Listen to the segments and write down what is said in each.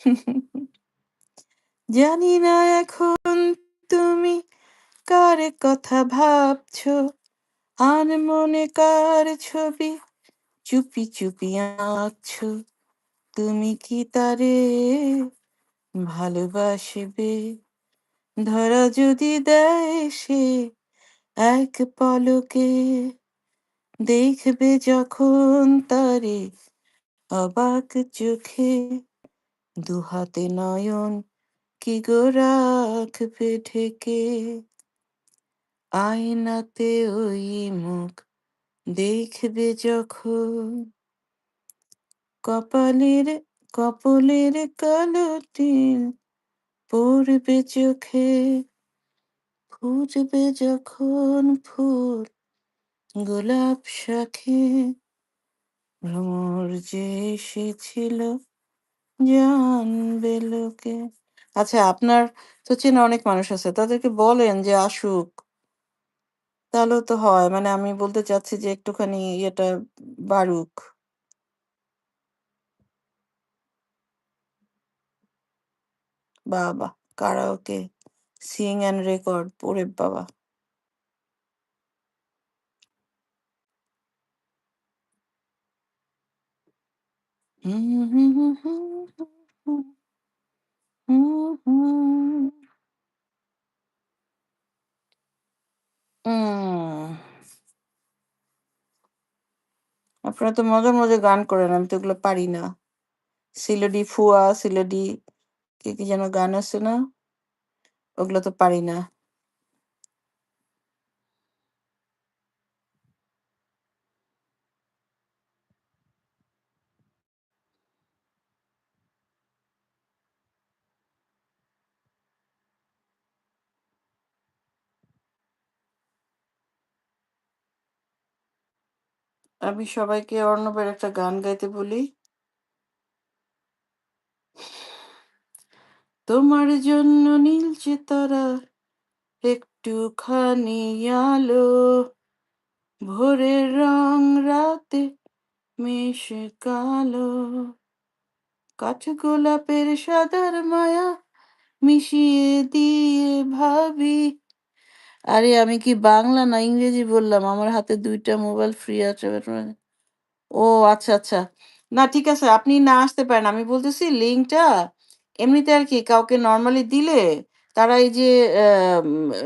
জানি না এখন তুমি কার কথা ভাবছ। আর মনে কার ছবি চুপি চুপি আঁকছো। তুমি কি তারে ভালোবাসবে? ধরা যদি দেয় সে এক পলকে দেখবে যখন তারে অবাক চোখে। দুহাতে নয়ন কি গো রাখবে ঢেকে আয়নাতে ওই মুখ দেখবে যখন কপালের, কপলের কালো তিল পড়বে চোখে, ফুটবে যখন ফুল গোলাপ শাখে। ভ্রমর যে এসেছিল আচ্ছা আপনার তো চেনা অনেক মানুষ আছে, তাদেরকে বলেন যে আসুক। তাহলেও তো হয় মানে আমি বলতে চাচ্ছি যে একটুখানি ইয়েটা বাড়ুক। বাবা, কারাওকে, সিং অ্যান্ড রেকর্ড, ওরে বাবা। হুম। আপনারা তো মজার মজার গান করেন, আমি তো এগুলো পারি না। সিলেডি ফুয়া সিলেডি কি কি যেন গান আছে না? ওগুলো তো পারি না। আমি সবাইকে অর্ণবের একটা গান গাইতে বলি। তোমার জন্য নীলছে তারা একটুখানি আলো, ভোরের রং রাতে মিশে কালো। কাঠ গোলাপের সাদার মায়া মিশিয়ে দিয়ে ভাবি আরে আমি কি বাংলা না ইংরেজি বললাম? আমার হাতে দুইটা মোবাইল ফ্রি আছে ও আচ্ছা আচ্ছা। না, ঠিক আছে, আপনি না আসতে পারেন। আমি বলতেছি লিঙ্কটা এমনিতে আর কি কাউকে নর্মালি দিলে তারা এই যে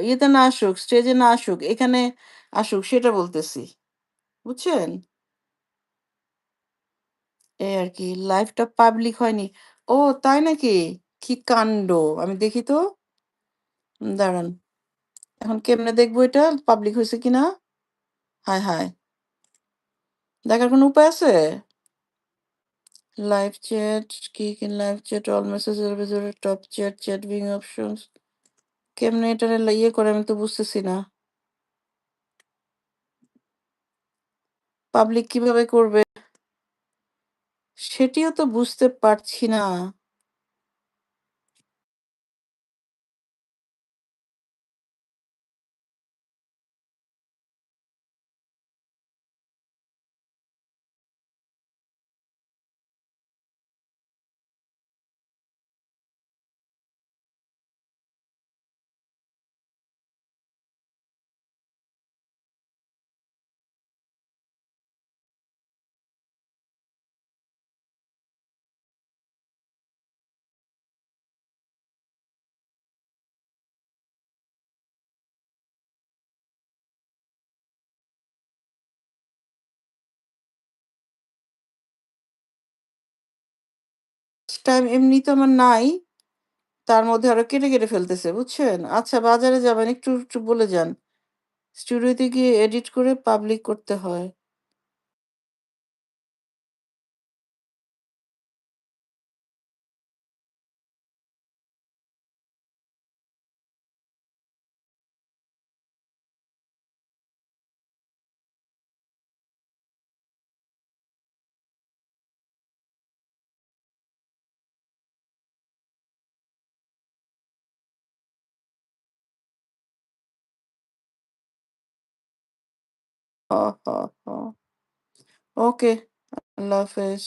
ইয়েতে না আসুক স্টেজে না আসুক, এখানে আসুক, সেটা বলতেছি। বুঝছেন? এই আর কি লাইভটা পাবলিক হয়নি। ও, তাই নাকি? কি কাণ্ড? আমি দেখি তো। দাঁড়ান। এখন কেমনে দেখব এটা? পাবলিক হয়েছে কিনা? হায় হায়। দেখার কোনো উপায় আছে? লাইভ চ্যাট কি কি লাইভ চ্যাট অল ভিতরে top chat chat being options কেমনে এটা ইয়ে করে আমি তো বুঝতেছি না। পাবলিক কীভাবে করবে? সেটিও তো বুঝতে পারছি না। টাইম এমনি তো আমার নাই। তার মধ্যে আরও কেটে কেটে ফেলতেছে, বুঝছেন? আচ্ছা বাজারে যাবেন, একটু একটু বলে যান। স্টুডিওতে গিয়ে এডিট করে পাবলিক করতে হয়। হ হ হ ওকে আল্লাহ হাফেজ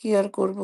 কি আর করব